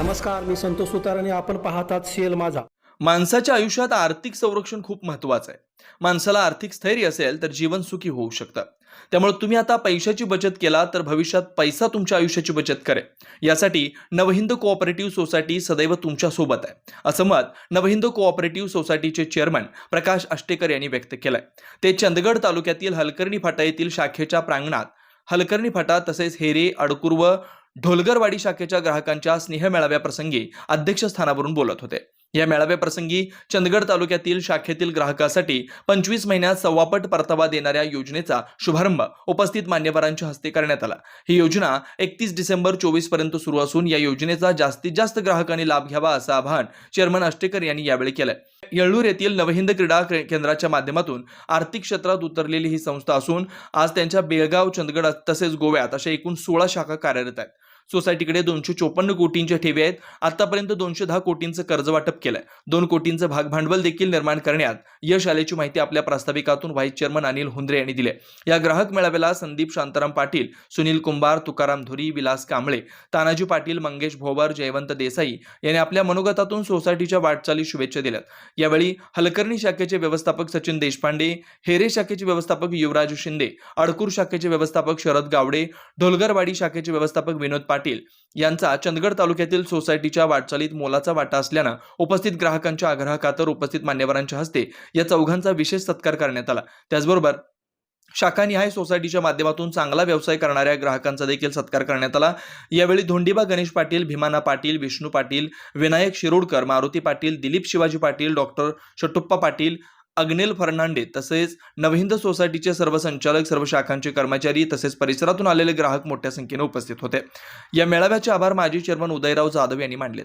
नमस्कार मी संतोष सुतार आणि आपण पाहतात सीएल माझा. माणसाच्या आयुष्यात आर्थिक संरक्षण खूप महत्वाचं आहे. माणसाला आर्थिक स्थैर्य असेल तर जीवन सुखी होऊ शकतं. त्यामुळे तुम्ही आता पैशाची बचत केला तर भविष्यात पैसा तुमच्या आयुष्याची बचत करेल. यासाठी नवहिंद कोऑपरेटिव्ह सोसायटी सदैव तुमच्यासोबत आहे. असं मत नवहिंद कोऑपरेटिव्ह सोसायटीचे चेअरमन प्रकाश आष्टेकर यांनी व्यक्त केलंय. ते चंदगड तालुक्यातील हलकर्णी फाटा येथील शाखेच्या प्रांगणात हलकर्णी फाटा तसेच हेरे अडकुर्व ढोलगरवाडी शाखेच्या ग्राहकांच्या स्नेह मेळाव्याप्रसंगी अध्यक्षस्थानावरून बोलत होते. या मेळाव्याप्रसंगी चंदगड तालुक्यातील शाखेतील ग्राहकासाठी पंचवीस महिन्यात सव्वापट परतावा देणाऱ्या योजनेचा शुभारंभ उपस्थित मान्यवरांच्या हस्ते करण्यात आला. ही योजना एकतीस डिसेंबर चोवीसपर्यंत सुरू असून या योजनेचा जास्तीत जास्त ग्राहकांनी लाभ घ्यावा असं आवाहन चेअरमन अष्टेकर यांनी यावेळी केलंय. येळूर येथील नवहिंद क्रीडा केंद्राच्या माध्यमातून आर्थिक क्षेत्रात उतरलेली ही संस्था असून आज त्यांच्या बेळगाव चंदगड तसेच गोव्यात अशा एकूण सोळा शाखा कार्यरत आहेत. सोसायटीकडे दोनशे चोपन्न कोटींच्या ठेवी आहेत. आतापर्यंत दोनशे दहा कोटींचं कर्ज वाटप केलंय. दोन कोटींचं भागभांडवल देखील निर्माण करण्यात यश आल्याची माहिती आपल्या प्रास्ताविकातून व्हाईस चेअरमन अनिल हुंद्रे यांनी दिली या ग्राहक मेळाव्याला संदीप शांताराम पाटील सुनील कुंभार तुकाराम धुरी विलास कांबळे तानाजी पाटील मंगेश भोवर जयवंत देसाई यांनी आपल्या मनोगतातून सोसायटीच्या वाटचाली शुभेच्छा दिल्यात. यावेळी हलकर्णी शाखेचे व्यवस्थापक सचिन देशपांडे हेरे शाखेचे व्यवस्थापक युवराज शिंदे अडकूर शाखेचे व्यवस्थापक शरद गावडे ढोलगरवाडी शाखेचे व्यवस्थापक विनोद पाटील यांचा चंदगड तालुक्यातील सोसायटीच्या वाटचालीत मोलाचा वाटा असल्यानं उपस्थित ग्राहकांच्या आग्रहाखातर उपस्थित मान्यवरांच्या हस्ते या चौघांचा विशेष सत्कार करण्यात आला. त्याचबरोबर शाखानिहाय सोसायटीच्या माध्यमातून चांगला व्यवसाय करणाऱ्या ग्राहकांचा देखील सत्कार करण्यात आला. यावेळी धोंडीबा गणेश पाटील भीमाना पाटील विष्णू पाटील विनायक शिरोडकर मारुती पाटील दिलीप शिवाजी पाटील डॉक्टर शटुप्पा पाटील अग्नेल फर्नांडे तसेच नवहिंद सोसायटीचे सर्व संचालक सर्व शाखांचे कर्मचारी तसेच परिसरातून आलेले ग्राहक मोठ्या संख्येने उपस्थित होते. या मेळाव्याचे आभार माजी चेअरमन उदयराव जाधव यांनी मानले